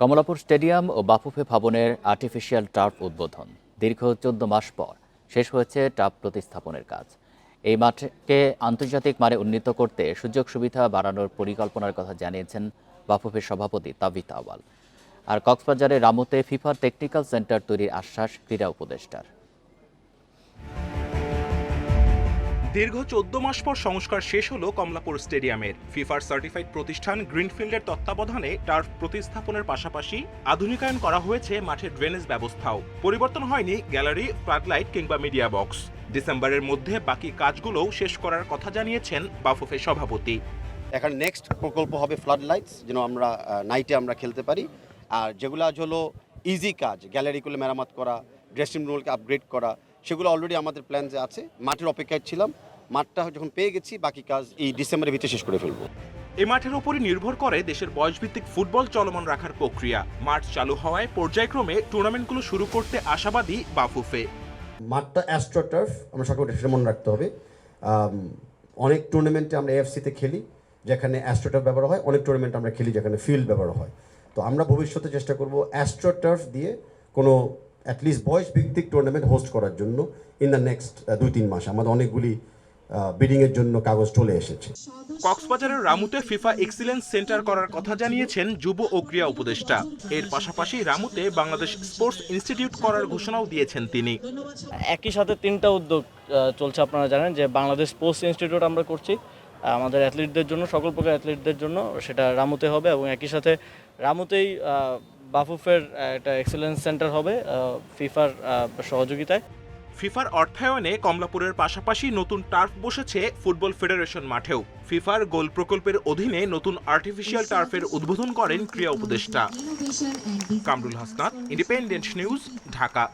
Kamalapur stadium ও বাফুফে ভবনের artificial turf উদ্বোধন। দীর্ঘ চোদ্দ মাস পর শেষ হয়েছে টার্ফ প্রতিস্থাপনের কাজ। এই মাঠকে আন্তর্জাতিক মানে উন্নীত করতে সুযোগ সুবিধা বাড়ানোর পরিকল্পনার কথা জানিয়েছেন বাফুফের সভাপতি তাবিত আওয়াল। আর কক্সবাজারের রামুতে ফিফার টেকনিক্যাল সেন্টার তৈরির আশ্বাস ক্রীড়া উপদেষ্টার। দীর্ঘ চোদ্দ মাস পর সংস্কার শেষ হলো কমলাপুর স্টেডিয়ামের। ফিফার সার্টিফাইড প্রতিষ্ঠান গ্রিনফিল্ডের তত্ত্বাবধানে টার্ফ প্রতিস্থাপনের পাশাপাশি আধুনিকায়ন করা হয়েছে মাঠের ড্রেনেজ ব্যবস্থাও। পরিবর্তন হয়নি গ্যালারি ফ্লাডলাইট কিংবা মিডিয়া বক্স। ডিসেম্বরের মধ্যে বাকি কাজগুলোও শেষ করার কথা জানিয়েছেন বাফুফের সভাপতি। এখানে নেক্সট প্রকল্প হবে ফ্লাড লাইটস যেন আমরা নাইটে আমরা খেলতে পারি। আর যেগুলো আজ হলো ইজি কাজ গ্যালারিগুলো মেরামত করা ড্রেসিং রুমগুলোকে আপগ্রেড করা, সেগুলো অলরেডি আমাদের প্ল্যানসে আছে। মাঠের অপেক্ষায় ছিলাম। মাঠটা যখন পেয়ে গেছি বাকি কাজ এই ডিসেম্বরের ভিতরে শেষ করে ফেলব। এ মাঠের উপরই নির্ভর করে দেশের বয়সভিত্তিক ফুটবল চলমান রাখার প্রক্রিয়া। মাঠ চালু হওয়ায় পর্যায়ক্রমে টুর্নামেন্টগুলো শুরু করতে আশাবাদী বাফুফে। মাঠটা অ্যাস্ট্রোটার্ফ আমরা সকলকে সেটা মনে রাখতে হবে। অনেক টুর্নামেন্টে আমরা এএফসিতে খেলি যেখানে অ্যাস্ট্রোটার্ফ ব্যবহার হয় অনেক টুর্নামেন্ট আমরা খেলি যেখানে ফিল্ড ব্যবহার হয়। তো আমরা ভবিষ্যতে চেষ্টা করব অ্যাস্ট্রোটার্ফ দিয়ে কোনো অ্যাটলিস্ট বয়স ভিত্তিক টুর্নামেন্ট হোস্ট করার জন্য ইন দ্য নেক্সট দুই তিন মাস। আমাদের অনেকগুলি বিডিংয়ের জন্য কাগজ চলে এসেছে। কক্সবাজারের রামুতে ফিফা এক্সিলেন্স সেন্টার করার কথা জানিয়েছেন যুব ও ক্রীড়া উপদেষ্টা। এর পাশাপাশি রামুতে বাংলাদেশ স্পোর্টস ইনস্টিটিউট করার ঘোষণাও দিয়েছেন তিনি। একই সাথে তিনটা উদ্যোগ চলছে আপনারা জানেন যে বাংলাদেশ স্পোর্টস ইনস্টিটিউট আমরা করছি। আমাদের অ্যাথলিটদের জন্য সকল প্রকার অ্যাথলিটদের জন্য সেটা রামুতে হবে এবং একই সাথে রামুতেই বাফুফের একটা এক্সেলেন্স সেন্টার হবে ফিফার সহযোগিতায়। ফিফার অর্থায়নে কমলাপুরের পাশাপাশি নতুন টার্ফ বসেছে ফুটবল ফেডারেশন মাঠেও। ফিফার গোল প্রকল্পের অধীনে নতুন আর্টিফিশিয়াল টার্ফের উদ্বোধন করেন ক্রীড়া উপদেষ্টা। Kamrul Hasnat independent news, Dhaka.